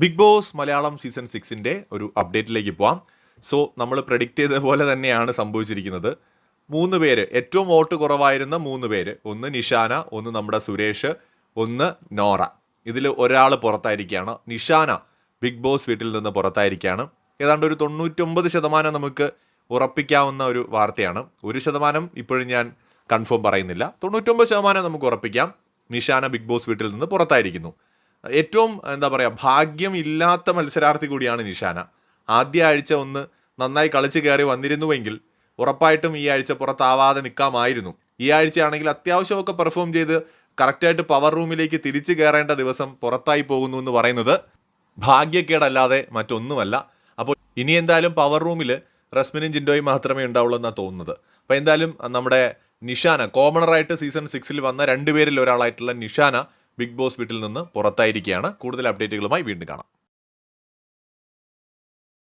Big Boss Malayalam season സിക്സിന്റെ ഒരു അപ്ഡേറ്റിലേക്ക് പോവാം. സോ നമ്മൾ പ്രഡിക്റ്റ് ചെയ്ത പോലെ തന്നെയാണ് സംഭവിച്ചിരിക്കുന്നത്. മൂന്ന് പേര് ഏറ്റവും വോട്ട് കുറവായിരുന്ന മൂന്ന് പേര്. ഒന്ന് നിഷാന ഒന്ന് നമ്മുടെ സുരേഷ് ഒന്ന് നോറ. ഇതിൽ ഒരാൾ പുറത്തായിരിക്കുകയാണ്. നിഷാന ബിഗ് ബോസ് വീട്ടിൽ നിന്ന് പുറത്തായിരിക്കുകയാണ്. ഏതാണ്ട് ഒരു തൊണ്ണൂറ്റൊമ്പത് ശതമാനം നമുക്ക് ഉറപ്പിക്കാവുന്ന ഒരു വാർത്തയാണ്. ഒരു ശതമാനം ഇപ്പോഴും ഞാൻ കൺഫേം പറയുന്നില്ല. തൊണ്ണൂറ്റൊമ്പത് ശതമാനം നമുക്ക് ഉറപ്പിക്കാം. നിഷാന ബിഗ് ബോസ് വീട്ടിൽ നിന്ന് പുറത്തായിരിക്കുന്നു. ഏറ്റവും എന്താ പറയുക ഭാഗ്യം ഇല്ലാത്ത മത്സരാർത്ഥി കൂടിയാണ് നിഷാന. ആദ്യ ആഴ്ച ഒന്ന് നന്നായി കളിച്ച് കയറി വന്നിരുന്നുവെങ്കിൽ ഉറപ്പായിട്ടും ഈ ആഴ്ച പുറത്താവാതെ നിൽക്കാമായിരുന്നു. ഈ ആഴ്ചയാണെങ്കിൽ അത്യാവശ്യമൊക്കെ പെർഫോം ചെയ്ത് കറക്റ്റായിട്ട് പവർ റൂമിലേക്ക് തിരിച്ചു കയറേണ്ട ദിവസം പുറത്തായി പോകുന്നു എന്ന് പറയുന്നത് ഭാഗ്യക്കേടല്ലാതെ മറ്റൊന്നുമല്ല. അപ്പോൾ ഇനി എന്തായാലും പവർ റൂമിൽ റസ്മിനും ജിൻഡോയും മാത്രമേ ഉണ്ടാവുള്ളൂ എന്നാണ് തോന്നുന്നത്. അപ്പോൾ എന്തായാലും നമ്മുടെ നിഷാന കോമണറായിട്ട് സീസൺ സിക്സിൽ വന്ന രണ്ടുപേരിൽ ഒരാളായിട്ടുള്ള നിഷാന ബിഗ് ബോസ് വീട്ടിൽ നിന്ന് പുറത്തായിരിക്കുകയാണ്. കൂടുതൽ അപ്ഡേറ്റുകളുമായി വീണ്ടും കാണാം.